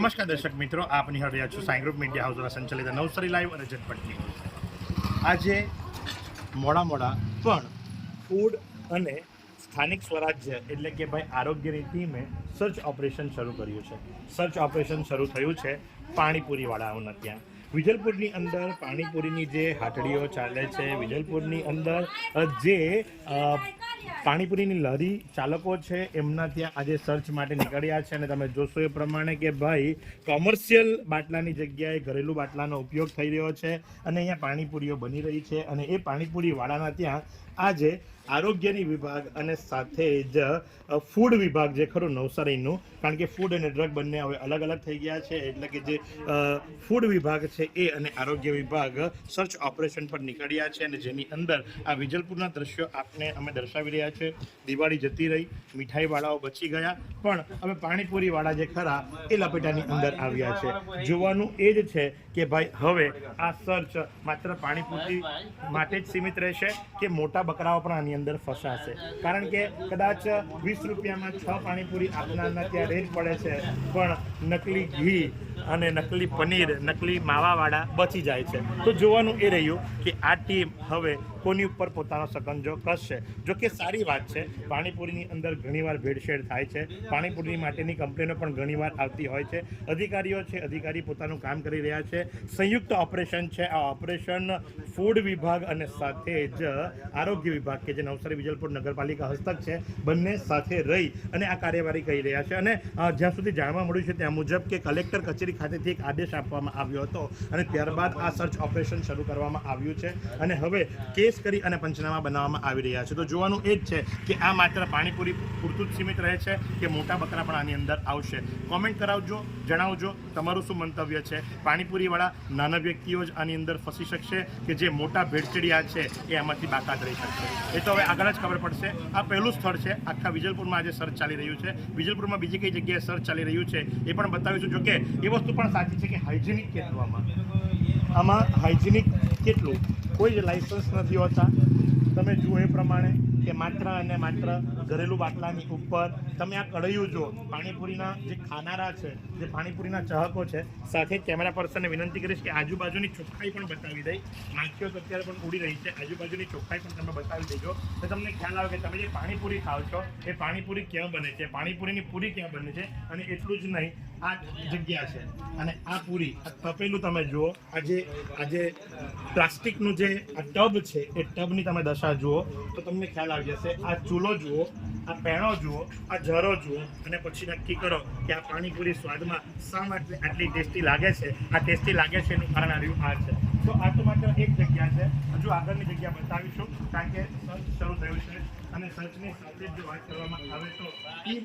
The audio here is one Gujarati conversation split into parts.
નમસ્કાર દર્શક મિત્રો, આપ નિહાળ રહ્યા છો સાઈ ગ્રુપ મીડિયા હાઉસ દ્વારા સંચાલિત નવસારી લાઈવ અને ઝટપટ આજે મોડા મોડા પણ ફૂડ અને સ્થાનિક સ્વરાજ્ય એટલે કે ભાઈ આરોગ્યની ટીમે સર્ચ ઓપરેશન શરૂ કર્યું છે. સર્ચ ઓપરેશન શરૂ થયું છે પાણીપુરીવાળાઓના ત્યાં. વિજલપુરની અંદર પાણીપુરીની જે હાટડીઓ ચાલે છે, વિજલપુરની અંદર જે પાણીપુરીની લારી ચાલકો છે, એમના ત્યાં આજે સર્ચ માટે નીકળ્યા છે અને તમે જોશો એ પ્રમાણે કે ભાઈ કોમર્શિયલ બાટલાની જગ્યાએ ઘરેલું બાટલાનો ઉપયોગ થઈ રહ્યો છે અને અહીંયા પાણીપુરીઓ બની રહી છે અને એ પાણીપુરી વાળાના ત્યાં આજે આરોગ્યની વિભાગ અને સાથે જ ફૂડ વિભાગ જે ખરું નવસારીનું, કારણ કે ફૂડ અને ડ્રગ બંને હવે અલગ અલગ થઈ ગયા છે, એટલે કે જે ફૂડ વિભાગ છે એ અને આરોગ્ય વિભાગ સર્ચ ઓપરેશન પર નીકળ્યા છે અને જેની અંદર આ વિજલપુરના દ્રશ્યો આપને અમે દર્શાવી રહ્યા છે. દિવાળી જતી રહી, મીઠાઈવાળાઓ બચી ગયા, પણ હવે પાણીપુરીવાળા જે ખરા એ લપેટાની અંદર આવ્યા છે. જોવાનું એ જ છે કે ભાઈ, હવે આ સર્ચ માત્ર પાણીપુરી માટે જ સીમિત રહેશે કે મોટા બકરાઓ પણ આની અંદર ફસાશે. કારણ કે કદાચ વીસ રૂપિયામાં છ પાણીપુરી આપનારના ત્યાં રેટ પડે છે, પણ નકલી ઘી અને નકલી પનીર, નકલી માવાવાળા બચી જાય છે. તો જોવાનું એ રહ્યું કે આ ટીમ હવે કોની ઉપર પોતાનો સકંજો કસશે, જો કે સારી વાત છે, પાણીપુરીની અંદર ઘણીવાર ભેળસેળ થાય છે, પાણીપુરી માટેની કમ્પ્લેનો પણ ઘણીવાર આવતી હોય છે. અધિકારીઓ છે, અધિકારી પોતાનું કામ કરી રહ્યા છે. સંયુક્ત ઓપરેશન છે, આ ઓપરેશન ફૂડ વિભાગ અને સાથે જ આરોગ્ય વિભાગ કે જે નવસારી વિજલપુર નગરપાલિકા હસ્તક છે, બંને સાથે રહી અને આ કાર્યવાહી કરી રહ્યા છે. અને જ્યાં સુધી જાણવા મળ્યું છે ત્યાં મુજબ કે કલેક્ટર કચેરી ખાતેથી એક આદેશ આપવામાં આવ્યો હતો અને ત્યારબાદ આ સર્ચ ઓપરેશન શરૂ કરવામાં આવ્યું છે. અને હવે કેસ કરી અને પંચનામા બનાવવામાં આવી રહ્યા છે. તો જોવાનું એ જ છે કે આ માત્ર પાણીપુરી પૂરતું જ સીમિત રહે છે કે મોટા બકરા પણ આની અંદર આવશે? કોમેન્ટ કરાવજો, જણાવજો, તમારું શું મંતવ્ય છે? પાણીપુરીવાળા નાના વ્યક્તિઓ જ આની અંદર ફસી શકશે કે જે મોટા ભેડચડિયા છે એ આમાંથી બાકાત રહી શકશે? એ તો હવે આગળ જ ખબર પડશે. આ પહેલું સ્થળ છે. આખા વિજલપુરમાં આજે સર્ચ ચાલી રહ્યું છે. વિજલપુરમાં બીજી કઈ જગ્યાએ સર્ચ ચાલી રહ્યું છે એ પણ બતાવીશું જોકે એ વસ્તુ પણ સાચી છે કે હાઇજેનિક કેટલું આમાં આમાં હાઇજેનિક કેટલું? કોઈ જ લાઇસન્સ નથી હોતા. તમે જુઓ એ પ્રમાણે કે માત્ર અને માત્ર ઘરેલું બાટલાની ઉપર તમે આ કઢાયું જો પાણીપુરીના જે ખાનારા છે, જે પાણીપુરીના ચાહકો છે, સાથે કેમેરા પર્સનને વિનંતી કરીશ કે આજુબાજુની ચોખ્ખાઈ પણ બતાવી દઈ. માખીઓ અત્યારે પણ ઉડી રહી છે. આજુબાજુની ચોખ્ખાઈ પણ તમે બતાવી દેજો. તો તમને ખ્યાલ આવે કે તમે જે પાણીપુરી ખાવ છો, એ પાણીપુરી ક્યાં બને છે? પાણીપુરીની પૂરી ક્યાં બને છે? અને એટલું જ નહીં આ જગ્યા છે. અને આ પૂરી, આ તપેલું તમે જુઓ. આજે આજે પ્લાસ્ટિકનું જે આ ટબ છે, એ ટબની તમે દશા જુઓ. તો તમને ખ્યાલ આવી જશે, આ ચૂલો જુઓ, આ પેણો જુઓ, આ જરો જુઓ, અને પછી નક્કી કરો કે આ પાણીપુરી સ્વાદમાં શા માટે આટલી ટેસ્ટી લાગે છે? આ ટેસ્ટી લાગે છે એનું કારણ આવ્યું આ છે. તો આ તો માત્ર એક જગ્યા છે. હજુ આગળની જગ્યા બતાવીશું, કારણ કે શરૂ થયું છે. અને સર્ચની સાથે જ વાત કરવામાં આવે તો ટીમ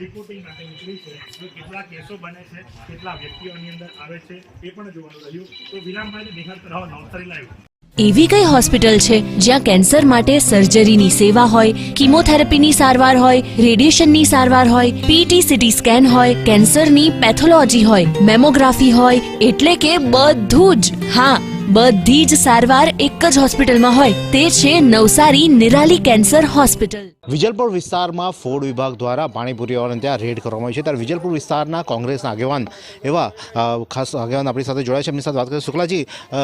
રિપોર્ટિંગ માટે નીકળી છે. તો કેટલા કેસો બને છે, કેટલા વ્યક્તિઓની અંદર આવે છે, એ પણ જોવાનું રહ્યું. તો વિરામભાઈને નિહાળતા રહો નવસારી લાઈવ. એવી કઈ હોસ્પિટલ છે જ્યાં કેન્સર માટે સર્જરીની સેવા હોય, કિમોથેરાપીની સારવાર હોય, રેડિયેશનની સારવાર હોય પીટી સીટી સ્કેન હોય, કેન્સરની પેથોલોજી હોય, મેમોગ્રાફી હોય, એટલે કે બધું જ. હા બધી જ સારવાર એક જ હોસ્પિટલમાં હોય તે છે નવસારી નિરાલી કેન્સર હોસ્પિટલ વિજલપુર વિસ્તારમાં ફૂડ વિભાગ દ્વારા પાણીપુરીઓને ત્યાં રેડ કરવામાં આવી છે ત્યારે વિજલપુર વિસ્તારના કોંગ્રેસના આગેવાન એવા અ, ખાસ આગેવાન આપણી સાથે જોડાયા છે એમની સાથે વાત કરીએ શુક્લાજી અ,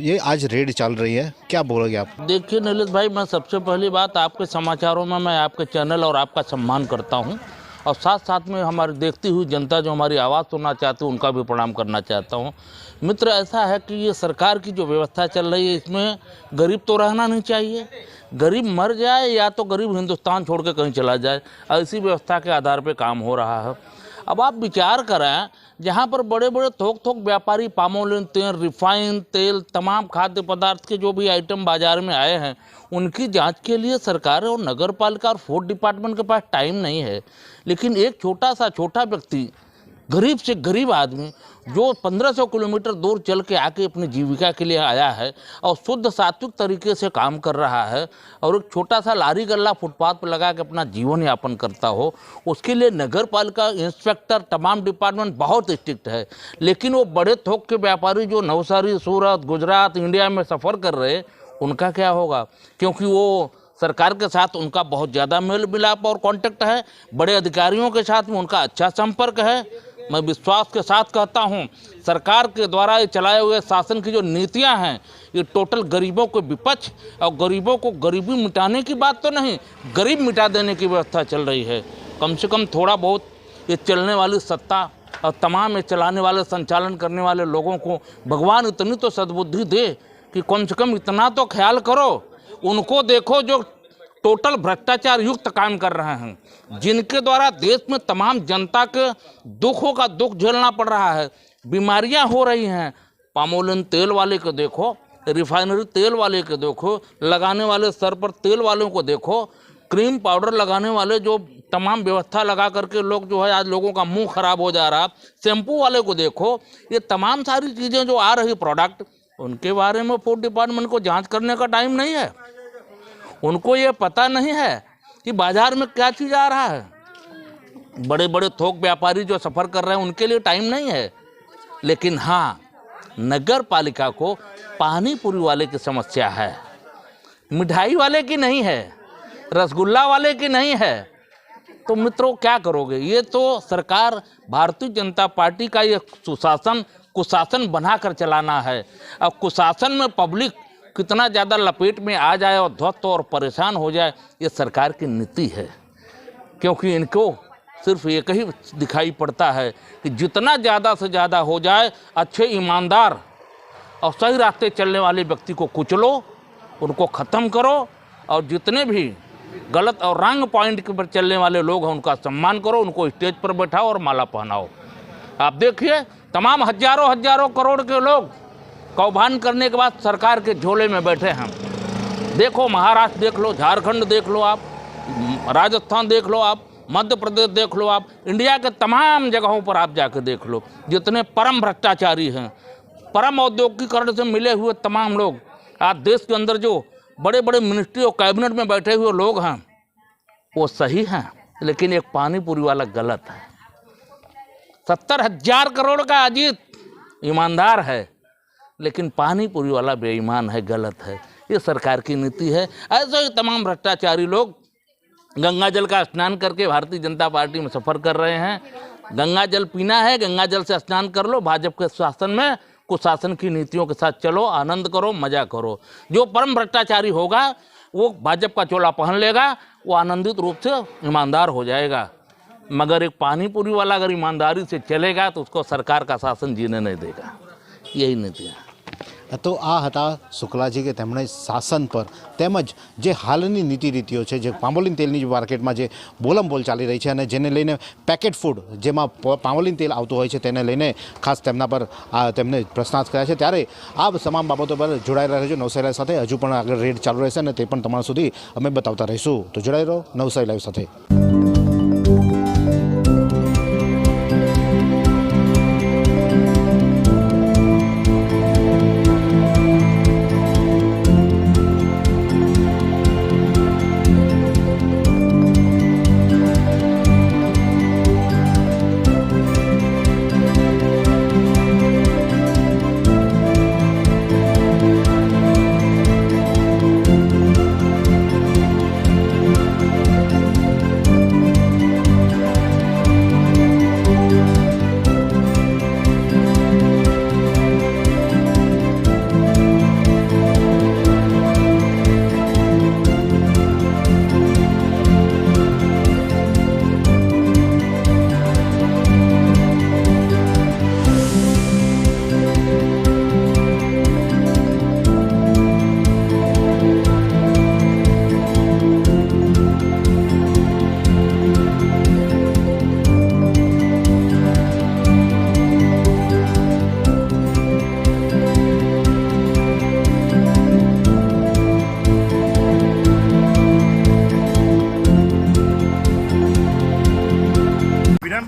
ये आज रेड चल रही है क्या बोलोगे आप देखिए नीलेश भाई मैं सबसे पहली बात आपके समाचारों में मैं आपके चैनल और आपका सम्मान करता हूं और साथ साथ में हमारे देखती हुई जनता जो हमारी आवाज़ सुनना चाहती है, उनका भी प्रणाम करना चाहता हूँ। मित्र, ऐसा है कि ये सरकार की जो व्यवस्था चल रही है, इसमें गरीब तो रहना नहीं चाहिए। गरीब मर जाए या तो गरीब हिंदुस्तान छोड़ के कहीं चला जाए, ऐसी व्यवस्था के आधार पर काम हो रहा है। अब आप विचार करें जहाँ पर बड़े बड़े थोक थोक व्यापारी पामोलिन तेल रिफाइन तेल, तमाम खाद्य पदार्थ के जो भी आइटम बाज़ार में आए हैं, उनकी जाँच के लिए सरकार और नगर पालिका और फ़ूड डिपार्टमेंट के पास टाइम नहीं है। लेकिन एक छोटा सा छोटा व्यक्ति गरीब से गरीब आदमी जो 1500 किलोमीटर दूर चल के आके अपनी जीविका के लिए आया है और शुद्ध सात्विक तरीके से काम कर रहा है और एक छोटा सा लारी गल्ला फुटपाथ पर लगा के अपना जीवन यापन करता हो, उसके लिए नगर पालिका इंस्पेक्टर तमाम डिपार्टमेंट बहुत स्ट्रिक्ट है। लेकिन वो बड़े थोक के व्यापारी जो नवसारी, सूरत, गुजरात, इंडिया में सफ़र कर रहे, उनका क्या होगा? क्योंकि वो सरकार के साथ उनका बहुत ज़्यादा मेल मिलाप और कांटेक्ट है, बड़े अधिकारियों के साथ में उनका अच्छा संपर्क है मैं विश्वास के साथ कहता हूँ, सरकार के द्वारा ये चलाए हुए शासन की जो नीतियाँ हैं, ये टोटल गरीबों को विपक्ष और गरीबों को गरीबी मिटाने की बात तो नहीं, गरीब मिटा देने की व्यवस्था चल रही है। कम से कम थोड़ा बहुत ये चलने वाली सत्ता और तमाम ये चलाने वाले, संचालन करने वाले लोगों को भगवान इतनी तो सद्बुद्धि दे कि कम से कम इतना तो ख्याल करो, उनको देखो जो टोटल भ्रष्टाचार युक्त काम कर रहे हैं, जिनके द्वारा देश में तमाम जनता के दुखों का दुख झेलना पड़ रहा है। बीमारियाँ हो रही हैं। पामोलिन तेल वाले को देखो, रिफाइनरी तेल वाले को देखो, लगाने वाले सर पर तेल वालों को देखो, क्रीम पाउडर लगाने वाले जो तमाम व्यवस्था लगा करके लोग जो है, आज लोगों का मुँह खराब हो जा रहा शैम्पू वाले को देखो, ये तमाम सारी चीज़ें जो आ रही प्रोडक्ट उनके बारे में फ़ूड डिपार्टमेंट को जाँच करने का टाइम नहीं है। उनको ये पता नहीं है कि बाज़ार में क्या चीज़ आ रहा है। बड़े बड़े थोक व्यापारी जो सफ़र कर रहे हैं, उनके लिए टाइम नहीं है। लेकिन हाँ नगर पालिका को पानी पूरी वाले की समस्या है। मिठाई वाले की नहीं है, रसगुल्ला वाले की नहीं है। तो मित्रों, क्या करोगे? ये तो सरकार, भारतीय जनता पार्टी का ये सुशासन, कुशासन बनाकर चलाना है। अब कुशासन में पब्लिक कितना ज़्यादा लपेट में आ जाए और ध्वस्त और परेशान हो जाए, ये सरकार की नीति है। क्योंकि इनको सिर्फ़ एक ही दिखाई पड़ता है कि जितना ज़्यादा से ज़्यादा हो जाए, अच्छे ईमानदार और सही रास्ते चलने वाले व्यक्ति को कुचलो, उनको ख़त्म करो और जितने भी गलत और रंग पॉइंट के पर चलने वाले लोग हैं, उनका सम्मान करो, उनको स्टेज पर बैठाओ और माला पहनाओ। आप देखिए, तमाम हज़ारों हज़ारों करोड़ के लोग कौभान करने के बाद सरकार के झोले में बैठे हैं देखो महाराष्ट्र देख लो, झारखंड देख लो आप, राजस्थान देख लो आप, मध्य प्रदेश देख लो आप, इंडिया के तमाम जगहों पर आप जाकर देख लो, जितने परम भ्रष्टाचारी हैं। परम औद्योगिकरण से मिले हुए तमाम लोग, आज देश के अंदर जो बड़े बड़े मिनिस्ट्री और कैबिनेट में बैठे हुए लोग हैं, वो सही हैं, लेकिन एक पानी पूरी वाला गलत है। सत्तर हज़ार करोड़ का अजीत ईमानदार है लेकिन पानी पूरी वाला बेईमान है, गलत है। ये सरकार की नीति है। ऐसे ही तमाम भ्रष्टाचारी लोग गंगा जल का स्नान करके भारतीय जनता पार्टी में सफ़र कर रहे हैं। गंगा जल पीना है, गंगा जल से स्नान कर लो, भाजपा के शासन में कुशासन की नीतियों के साथ चलो, आनंद करो, मज़ा करो। जो परम भ्रष्टाचारी होगा, वो भाजपा का चोला पहन लेगा, वो आनंदित रूप से ईमानदार हो जाएगा। मगर एक पानी पूरी वाला अगर ईमानदारी से चलेगा तो उसको सरकार का शासन जीने नहीं देगा। यही नीति તો આ હતા શુક્લાજી કે તેમણે શાસન પર તેમજ જે હાલની નીતિ રીતિઓ છે, જે પામોલીન તેલની જે માર્કેટમાં જે બોલમબોલ ચાલી રહી છે અને જેને લઈને પેકેટ ફૂડ જેમાં પામોલીન તેલ આવતું હોય છે તેને લઈને ખાસ તેમના પર તેમને પ્રશ્નાર્થ કર્યા છે. ત્યારે આ તમામ બાબતો પર જોડાયેલા રહેજો નવસારી લાઈવ સાથે. હજુ પણ આગળ રેડ ચાલુ રહેશે અને તે પણ તમારા સુધી અમે બતાવતા રહીશું. તો જોડાઈ રહો નવસારી લાઈવ સાથે.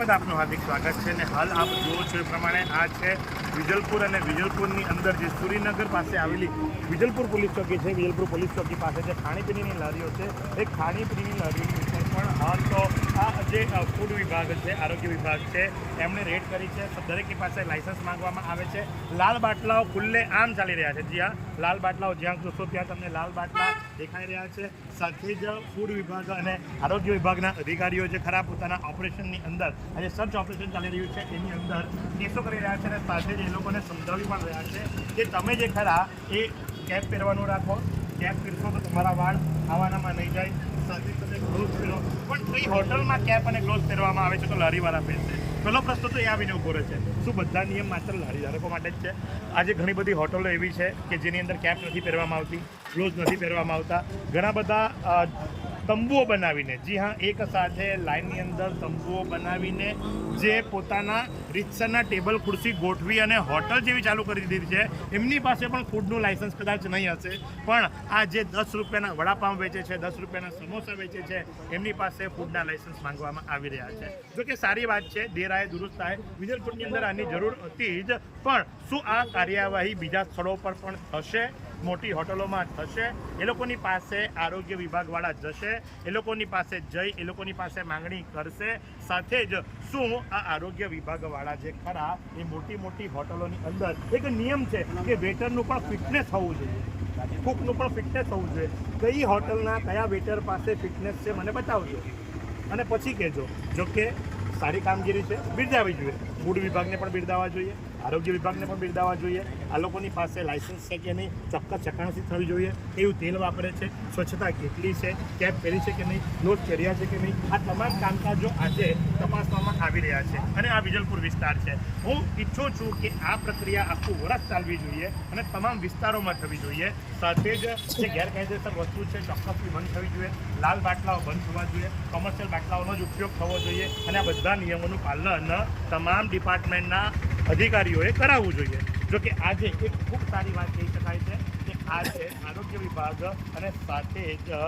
બાદ આપનું હાર્દિક સ્વાગત છે અને હાલ આપ જુઓ છો એ પ્રમાણે આ છે વિજલપુર અને વિજલપુરની અંદર જે સુરીનગર પાસે આવેલી વિજલપુર પોલીસ ચોકી છે. વિજલપુર પોલીસ ચોકી પાસે જે ખાણીપીણીની લારીઓ છે, એ ખાણીપીણીની લારીઓની ઉપર પણ હાલ તો આ જે ફૂડ વિભાગ છે, આરોગ્ય વિભાગ છે, એમણે રેડ કરી છે. દરેકની પાસે લાયસન્સ માંગવામાં આવે છે. લાલ બાટલાઓ ખુલ્લે આમ ચાલી રહ્યા છે. જી હા, લાલ બાટલાઓ જ્યાં જોશો ત્યાં તમને લાલ બાટલા દેખાઈ રહ્યા છે. સાથે જ ફૂડ વિભાગ અને આરોગ્ય વિભાગના અધિકારીઓ જે ખરા પોતાના ઓપરેશનની અંદર આજે સર્ચ ઓપરેશન ચાલી રહ્યું છે, એની અંદર કેસો કરી રહ્યા છે અને સાથે જ એ લોકોને સમજાવી પણ રહ્યા છે કે તમે જે ખરા એ કેપ પહેરવાનું રાખો. કેપ પહેરશો તો તમારા વાળ આવવાનામાં નહીં જાય. સાથે સાથે ગ્લોવ્સ પહેરો. પણ કઈ હોટલમાં કેપ અને ગ્લોવ્સ પહેરવામાં આવે છે તો લારીવાળા પહેરશે. પહેલો પ્રશ્ન તો એ આવીને ઊભો રહે છે. શું બધા નિયમ માત્ર લારી ધારકો માટે જ છે? આજે ઘણી બધી હોટલો એવી છે કે જેની અંદર કેપ નથી પહેરવામાં આવતી ગ્લોવ્સ નથી પહેરવામાં આવતા. ઘણા બધા તંબુઓ બનાવીને. જી હા, એક સાથે લાઇનની અંદર તંબુઓ બનાવીને જે પોતાના રીતસરના ટેબલ, ખુરશી ગોઠવી અને હોટલ જેવી ચાલુ કરી દીધી છે. એમની પાસે પણ ફૂડનું લાઇસન્સ કદાચ નહીં હશે. પણ આ જે દસ રૂપિયાના વડાપાઉં વેચે છે, દસ રૂપિયાના સમોસા વેચે છે, એમની પાસે ફૂડના લાઇસન્સ માંગવામાં આવી રહ્યા છે. જો કે સારી વાત છે દેરાએ દુરુસ્ત થાય વિજલપુરની અંદર આની જરૂર હતી જ. પણ શું આ કાર્યવાહી બીજા સ્થળો પર પણ થશે? મોટી હોટલોમાં થશે. એ લોકોની પાસે આરોગ્ય વિભાગવાળા જશે. એ લોકોની પાસે જઈ, એ લોકોની પાસે માંગણી કરશે. સાથે જ શું આ આરોગ્ય વિભાગવાળા જે ખરા, એ મોટી મોટી હોટલોની અંદર એક નિયમ છે કે વેટરનું પણ ફિટનેસ હોવું જોઈએ. કુકનું પણ ફિટનેસ હોવું જોઈએ. કઈ હોટલના કયા વેટર પાસે ફિટનેસ છે, મને બતાવજો. અને પછી કહેજો. જો કે સારી કામગીરી છે. બિરદાવી જોઈએ. ફૂડ વિભાગને પણ બિરદાવવા જોઈએ. આરોગ્ય વિભાગને પણ બિરદાવવા જોઈએ. આ લોકોની પાસે લાયસન્સ છે કે નહીં, ચોક્કસ ચકાસણી થવી જોઈએ. કેવું તેલ વાપરે છે, સ્વચ્છતા કેટલી છે કેબ પહેરી છે કે નહીં ગ્લોવ્સ પહેર્યા છે કે નહીં, આ તમામ કામકાજો આજે તપાસવામાં આવી રહ્યા છે અને આ વિજલપુર વિસ્તાર છે. હું ઈચ્છું છું કે આ પ્રક્રિયા આખું વર્ષ ચાલવી જોઈએ અને તમામ વિસ્તારોમાં થવી જોઈએ. સાથે જ જે ગેરકાયદેસર વસ્તુ છે, ચોક્કસથી બંધ થવી જોઈએ. લાલ બાટલાઓ બંધ થવા જોઈએ. કોમર્શિયલ બાટલાઓનો જ ઉપયોગ થવો જોઈએ અને આ બધા નિયમોનું પાલન તમામ ડિપાર્ટમેન્ટના અધિકારીઓએ કરાવવું જોઈએ. જોકે આજે એક ખૂબ સારી વાત કહી શકાય છે કે આજે આરોગ્ય વિભાગ અને સાથે જ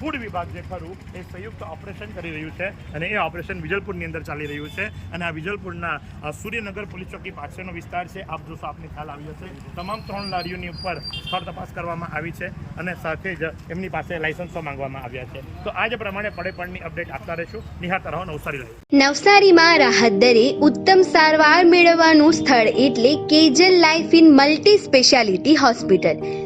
ફૂડ વિભાગ જે ખરું, એ સંયુક્ત ઓપરેશન કરી રહ્યું છે અને એ ઓપરેશન વિજલપુરની અંદર ચાલી રહ્યું છે અને આ વિજલપુરના સૂર્યનગર પોલીસ ચોકી પાછળનો વિસ્તાર છે. આપ જોશો, આપને ખ્યાલ આવ્યો છે તમામ ત્રણ લારીઓની ઉપર સ્થળ તપાસ કરવામાં આવી છે અને સાથે જ એમની પાસે લાયસન્સો માંગવામાં આવ્યા છે. તો આ જ પ્રમાણે પડે પડની અપડેટ આપતા રહીશું. નિહાત રહો નવસારી લાઈવ નવસારીમાં રાહત દરે ઉત્તમ સારવાર મેળવવાનું સ્થળ એટલે Kejal life in multi speciality hospital.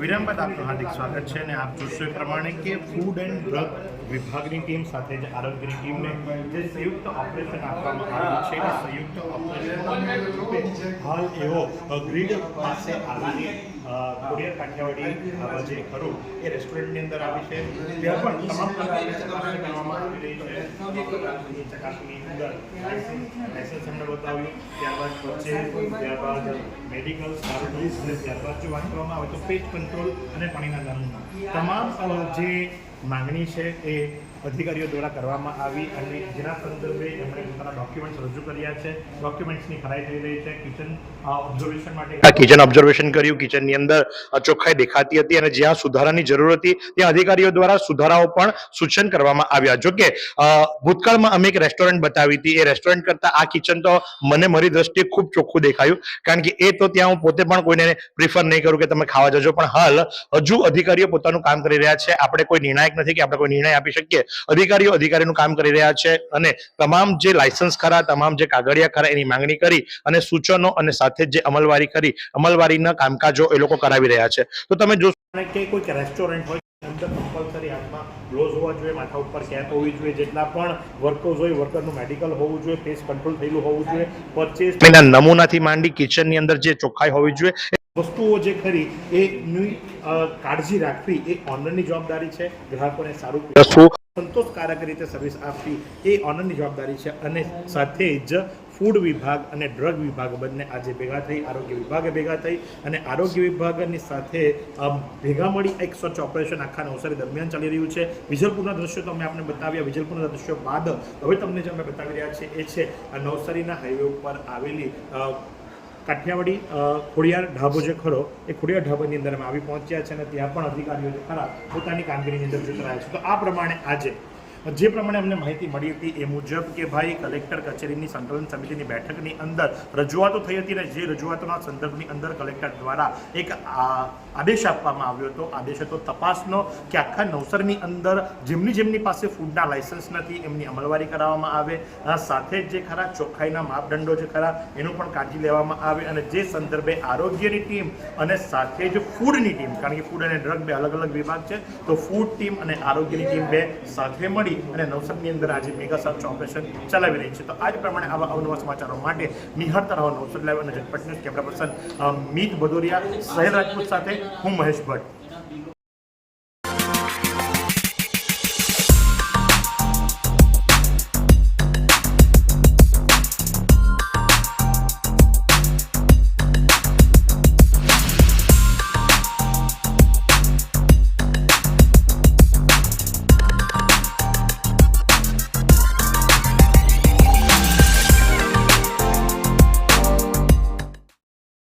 વિરામ બાદ આપનું હાર્દિક સ્વાગત છે અને આપ જોશો એ પ્રમાણે કે ફૂડ એન્ડ ડ્રગ વિભાગની ટીમ સાથે જ આરોગ્યની ટીમને જે સંયુક્ત ઓપરેશન આપવામાં આવ્યું છે. સંયુક્ત ઓપરેશન હાલ એવો ગ્રીડ પાસે આવીને કોરિયર કાઠિયાવાડી જે ખરું, એ રેસ્ટોરન્ટની અંદર આવી છે. ત્યાં પણ તમામ પ્રકારની ચકાસણી કરવામાં આવી રહી છે. અંદર લાયસન્સ એમણે બતાવ્યું. ત્યારબાદ વચ્ચે, ત્યારબાદ મેડિકલ સાર્વજનિક અને ત્યારબાદ જો વાત કરવામાં આવે તો પેજ કંટ્રોલ અને પાણીના નમૂના તમામ જે માંગણી છે એ અધિકારીઓ દ્વારા કરવામાં આવી અને જેના સંદર્ભે એમણે પોતાના ડોક્યુમેન્ટ્સ રજૂ કર્યા છે. ડોક્યુમેન્ટ્સની ખરાઈ થઈ રહી છે. કિચન ઓબ્ઝર્વેશન માટે કિચન ઓબ્ઝર્વેશન કર્યું. કિચનની અંદર ચોખ્ખાઈ દેખાતી હતી અને જ્યાં સુધારાની જરૂર હતી ત્યાં અધિકારીઓ દ્વારા સુધારાઓ પણ સૂચન કરવામાં આવ્યા. જો કે અ, ભૂતકાળમાં અમે એક રેસ્ટોરન્ટ બતાવી હતી. એ રેસ્ટોરન્ટ કરતાં આ કિચન તો મને મારી દ્રષ્ટિએ ખૂબ ચોખ્ખું દેખાયું. કારણ કે એ તો ત્યાં હું પોતે પણ કોઈને પ્રિફર નહીં કરું કે તમે ખાવા જજો. પણ હાલ હજુ અધિકારીઓ પોતાનું કામ કરી રહ્યા છે. આપણે કોઈ નિર્ણાયક નથી કે આપણે કોઈ નિર્ણય આપી શકીએ. અધિકારીઓ અધિકારીનું કામ કરી રહ્યા છે અને તમામ જે લાયસન્સ ખરા તમામ જે કાગળિયા ખરા એની માંગણી કરી અને સૂચનો અને સાથે જે અમલવારી કરી અમલવારીના કામકાજો એ લોકો કરાવી રહ્યા છે. તો તમે જોશો કે કોઈક રેસ્ટોરન્ટ હોય અંદર કમ્પલસરી હાથમાં ગ્લોવ્સ હોવા જોઈએ માથા ઉપર કેપ હોવી જોઈએ જેટલા પણ વર્કર્સ હોય વર્કરનું મેડિકલ હોવું જોઈએ ફેસ કંટ્રોલ થયેલું હોવું જોઈએ પરચેસ નમૂનાથી માંડી કિચનની અંદર જે ચોખ્ખાઈ હોવી જોઈએ વસ્તુઓ જે ખરી એની કાળજી રાખવી એ ઓનરની જવાબદારી છે ગ્રાહકોને સારું સંતોષકારક રીતે સર્વિસ આપવી એ ઓનરની જવાબદારી છે અને સાથે જ ફૂડ વિભાગ અને ડ્રગ વિભાગ બંને આજે ભેગા થઈ આરોગ્ય વિભાગે ભેગા થઈ અને આરોગ્ય વિભાગની સાથે ભેગા મળી એક સર્ચ ઓપરેશન આખા નવસારી દરમિયાન ચાલી રહ્યું છે. વિજલપુરના દ્રશ્યો તો અમે આપને બતાવ્યા. વિજલપુરના દ્રશ્યો બાદ હવે તમને જે અમે બતાવી રહ્યા છીએ એ છે આ નવસારીના હાઈવે ઉપર આવેલી કાઠિયાવાડી ખોડિયાર, ઢાબો જે ખરો, એ ખોડિયાર ઢાબાની અંદર અમે આવી પહોંચ્યા છે અને ત્યાં પણ અધિકારીઓ ખરા પોતાની કામગીરીની અંદર જોતરાયા છે. તો આ પ્રમાણે આજે જે પ્રમાણે અમને માહિતી મળી હતી એ મુજબ કે ભાઈ કલેક્ટર કચેરીની સંકલન સમિતિની બેઠકની અંદર રજૂઆતો થઈ હતી અને જે રજૂઆતોના સંદર્ભની અંદર કલેક્ટર દ્વારા એક આદેશ આપવામાં આવ્યો હતો. આદેશ હતો તપાસનો કે આખા નવસરની અંદર જેમની જેમની પાસે ફૂડના લાયસન્સ નથી, એમની અમલવારી કરાવવામાં આવે. સાથે જ જે ખરા ચોખ્ખાઈના માપદંડો જે ખરા એનું પણ કાળજી લેવામાં આવે અને જે સંદર્ભે આરોગ્યની ટીમ અને સાથે જ ફૂડની ટીમ, કારણ કે ફૂડ અને ડ્રગ બે અલગ અલગ વિભાગ છે, તો ફૂડ ટીમ અને આરોગ્યની ટીમ બે સાથે મળી અને નવસરની અંદર આજે મેગા સર્ચ ઓપરેશન ચલાવી રહી છે. તો આજ પ્રમાણે આવા અવનવા સમાચારો માટે નિહાળતા રહો નવસદ લાઈવ અને Jhatpat news camera person Meet Bhadoriya, Sahel Rajput સાથે હું મહેશ ભટ્ટ.